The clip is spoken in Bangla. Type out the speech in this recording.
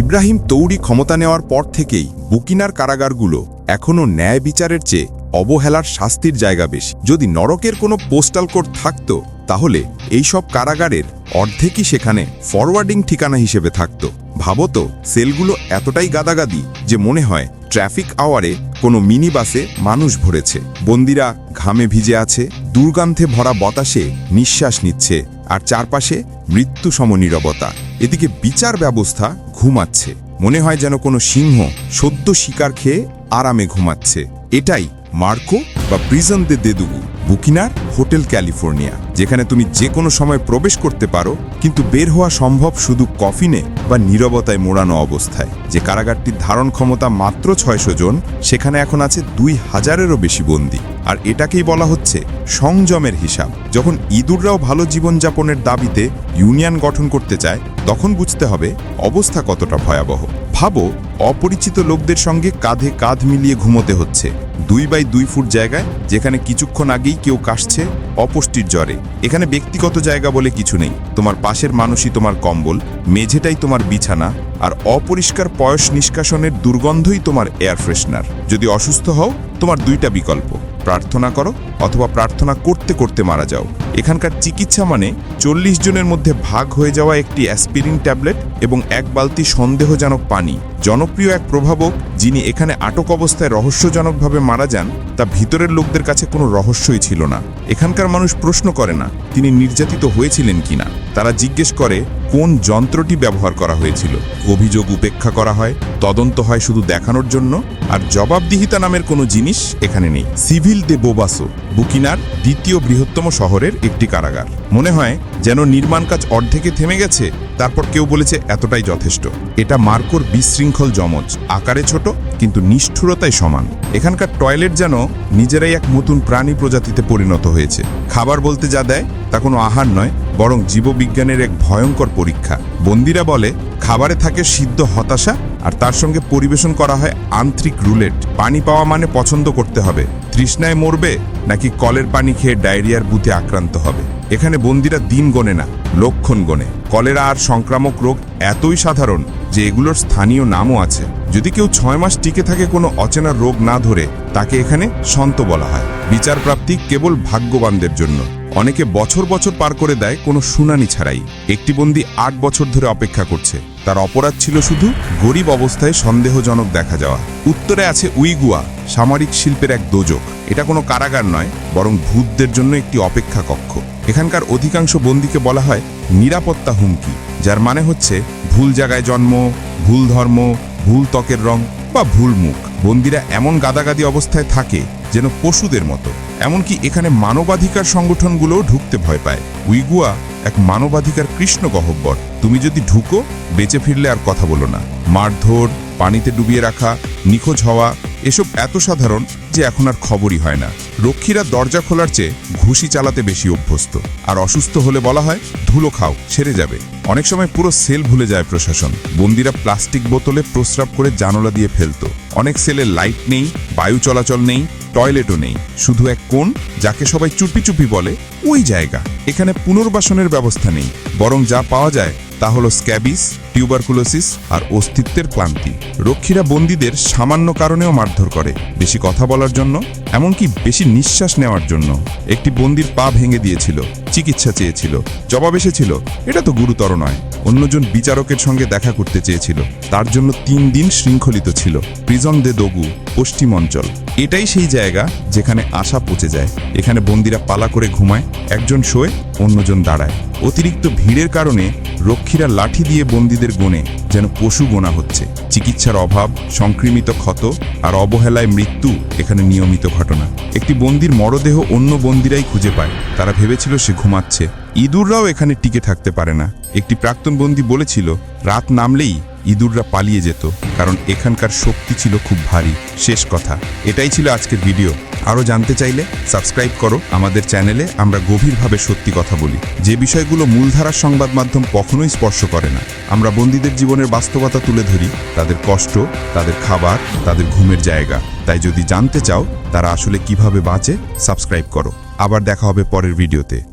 ইব্রাহিম তৌরি ক্ষমতা নেওয়ার পর থেকেই বুকিনার কারাগারগুলো এখনও ন্যায় বিচারের চেয়ে অবহেলার শাস্তির জায়গা বেশি। যদি নরকের কোনো পোস্টাল কোড থাকতো, তাহলে এইসব কারাগারের অর্ধেকই সেখানে ফরওয়ার্ডিং ঠিকানা হিসেবে থাকতো। ভাবত সেলগুলো এতটাই গাদাগাদি যে মনে হয় ট্রাফিক আওয়ারে কোনো মিনি বাসে মানুষ ভরেছে। বন্দিরা ঘামে ভিজে আছে দুর্গন্ধে ভরা বাতাসে নিঃশ্বাস নিচ্ছে, আর চারপাশে মৃত্যু সমনীরবতা। এদিকে বিচার ব্যবস্থা ঘুমাচ্ছে। মনে হয় যেন কোনো সিংহ সদ্য শিকার খেয়ে আরামে ঘুমাচ্ছে। এটাই মার্কো বা প্রিজন দে দেদুগু, বুকিনার, হোটেল ক্যালিফোর্নিয়া, যেখানে তুমি যে কোনো সময় প্রবেশ করতে পারো, কিন্তু বের হওয়া সম্ভব শুধু কফিনে বা নীরবতায় মোড়ানো অবস্থায়। যে কারাগারটির ধারণ ক্ষমতা মাত্র ছয়শো জন, সেখানে এখন আছে দুই হাজারেরও বেশি বন্দী। আর এটাকেই বলা হচ্ছে সংযমের হিসাব। যখন ইঁদুররাও ভালো জীবনযাপনের দাবিতে ইউনিয়ন গঠন করতে চায় তখন বুঝতে হবে অবস্থা কতটা ভয়াবহ। ভাবো, অপরিচিত লোকদের সঙ্গে কাঁধে কাঁধ মিলিয়ে ঘুমোতে হচ্ছে। দুই বাই দুই ফুট জায়গায়, যেখানে কিছুক্ষণ আগেই কেউ কাশছে, অপুষ্টির জ্বরে। এখানে ব্যক্তিগত জায়গা বলে কিছু নেই। তোমার পাশের মানুষই তোমার কম্বল, মেঝেটাই তোমার বিছানা, আর অপরিষ্কার পয়স নিষ্কাশনের দুর্গন্ধই তোমার এয়ার ফ্রেশনার যদি অসুস্থ হও, তোমার দুইটা বিকল্প। প্রার্থনা করো, অথবা প্রার্থনা করতে করতে মারা যাও। এখানকার চিকিৎসা মানে চল্লিশ জনের মধ্যে ভাগ হয়ে যাওয়া একটি অ্যাসপিরিন ট্যাবলেট এবং এক বালতি সন্দেহজনক পানি। জনপ্রিয় এক প্রভাবক, যিনি এখানে আটক অবস্থায় রহস্যজনকভাবে মারা যান, তা ভিতরের লোকদের কাছে কোনো রহস্যই ছিল না। এখানকার মানুষ প্রশ্ন করে না, তিনি নির্যাতিত হয়েছিলেন কিনা। তারা জিজ্ঞেস করে, কোন যন্ত্রটি ব্যবহার করা হয়েছিল? অভিযোগ উপেক্ষা করা হয়, তদন্ত হয় শুধু দেখানোর জন্য? আর জবাবদিহিতা নামের কোনো জিনিস এখানে নেই। সিভিল দে বোবাসো, বুকিনার দ্বিতীয় বৃহত্তম শহরের একটি কারাগার। মনে হয়, যেন নির্মাণ কাজ অর্ধেকে থেমে গেছে, তারপর কেউ বলেছে এতটাই যথেষ্ট। এটা মার্কোর বিশৃঙ্খল জমজ আকারে ছোট, কিন্তু নিষ্ঠুরতায় সমান। এখানকার টয়লেট যেন নিজেরাই এক নতুন প্রাণী প্রজাতিতে পরিণত হয়েছে। খাবার বলতে যা দেয়, তা কোনো আহার নয়, বরং জীববিজ্ঞানের এক ভয়ঙ্কর পরীক্ষা। বন্দিরা বলে, খাবারে থাকে সিদ্ধ হতাশা, আর তার সঙ্গে পরিবেশন করা হয় আন্ত্রিক রুলেট। পানি পাওয়া মানে পছন্দ করতে হবে। তৃষ্ণায় মরবে নাকি কলের পানি খেয়ে ডায়রিয়ার বুথে আক্রান্ত হবে? এখানে বন্দিরা দিন গণে না, লক্ষণ গণে। কলেরা আর সংক্রামক রোগ এতই সাধারণ যে এগুলোর স্থানীয় নামও আছে। যদি কেউ ছয় মাস টিকে থাকে কোনো অচেনা রোগ না ধরে, তাকে এখানে সন্ত বলা হয়। বিচারপ্রাপ্তি কেবল ভাগ্যবানদের জন্য। অনেকে বছর বছর পার করে দেয়, কোনো শুনানি ছাড়াই। একটি বন্দি আট বছর ধরে অপেক্ষা করছে। তার অপরাধ ছিল শুধু গরিব অবস্থায় সন্দেহজনক দেখা যাওয়া। উত্তরে আছে উইগুয়া, সামরিক শিল্পের এক দোজক। এটা কোনো কারাগার নয়, বরং ভূতদের জন্য একটি অপেক্ষা কক্ষ। এখানকার অধিকাংশ বন্দীকে বলা হয় নিরাপত্তা হুমকি, যার মানে হচ্ছে ভুল জায়গায় জন্ম, ভুল ধর্ম, ভুল ত্বকের রং বা ভুল মুখ। বন্দিরা এমন গাদাগাদি অবস্থায় থাকে যেন পশুদের মতো। এমনকি এখানে মানবাধিকার সংগঠনগুলোও ঢুকতে ভয় পায়। উইগুয়া এক মানবাধিকার কৃষ্ণ গহব্বর। তুমি যদি ঢুকো, বেঁচে ফিরলে আর কথা বলো না। মারধর, পানিতে ডুবিয়ে রাখা, নিখোঁজ হওয়া এসব এত সাধারণ যে এখন আর খবরই হয় না। রক্ষীরা দরজা খোলার চেয়ে ঘুষি চালাতে বেশি অভ্যস্ত। আর অসুস্থ হলে বলা হয়, ধুলো খাও ছেড়ে যাবে। অনেক সময় পুরো সেল ভুলে যায় প্রশাসন। বন্দিরা প্লাস্টিক বোতলে প্রস্রাব করে জানলা দিয়ে ফেলতো। অনেক সেলে লাইট নেই, বায়ু চলাচল নেই, টয়লেটও নেই। শুধু এক কোণ, যাকে সবাই চুপি চুপি বলে, ওই জায়গা। এখানে পুনর্বাসনের ব্যবস্থা নেই। বরং যা পাওয়া যায় তা হলো স্ক্যাবিস, টিউবারকুলোসিস আর অস্তিত্বের ক্লান্তি। রক্ষীরা বন্দীদের সামান্য কারণেও মারধর করে, বেশি কথা বলার জন্য, এমনকি বেশি নিঃশ্বাস নেওয়ার জন্য। একটি বন্দির পা ভেঙে দিয়েছিল, চিকিৎসা চেয়েছিল, জবাব এসেছিল, এটা তো গুরুতর নয়। অন্যজন বিচারকের সঙ্গে দেখা করতে চেয়েছিল, তার জন্য তিন দিন শৃঙ্খলিত ছিল, প্রিজন দে দগু, পশ্চিম অঞ্চল। এটাই সেই জায়গা যেখানে আশা পচে যায়। এখানে বন্দিরা পালা করে ঘুমায়, একজন শোয়, অন্যজন দাঁড়ায়। অতিরিক্ত ভিড়ের কারণে রক্ষীরা লাঠি দিয়ে বন্দীদের গোনে যেন পশু গোনা হচ্ছে। চিকিৎসার অভাব, সংক্রমিত ক্ষত আর অবহেলায় মৃত্যু এখানে নিয়মিত ঘটনা। একটি বন্দির মরদেহ অন্য বন্দিরাই খুঁজে পায়। তারা ভেবেছিল সে ঘুমাচ্ছে। ইঁদুররাও এখানে টিকে থাকতে পারে না। একটি প্রাক্তন বন্দী বলেছিল, রাত নামলেই ইঁদুররা পালিয়ে যেত, কারণ এখানকার শক্তি ছিল খুব ভারী। শেষ কথা। এটাই ছিল আজকের ভিডিও। আরও জানতে চাইলে সাবস্ক্রাইব করো আমাদের চ্যানেলে, আমরা গভীরভাবে সত্যি কথা বলি। যে বিষয়গুলো মূলধারার সংবাদ মাধ্যম কখনোই স্পর্শ করে না। আমরা বন্দীদের জীবনের বাস্তবতা তুলে ধরি, তাদের কষ্ট, তাদের খাবার, তাদের ঘুমের জায়গা। তাই যদি জানতে চাও তারা আসলে কীভাবে বাঁচে, সাবস্ক্রাইব করো। আবার দেখা হবে পরের ভিডিওতে।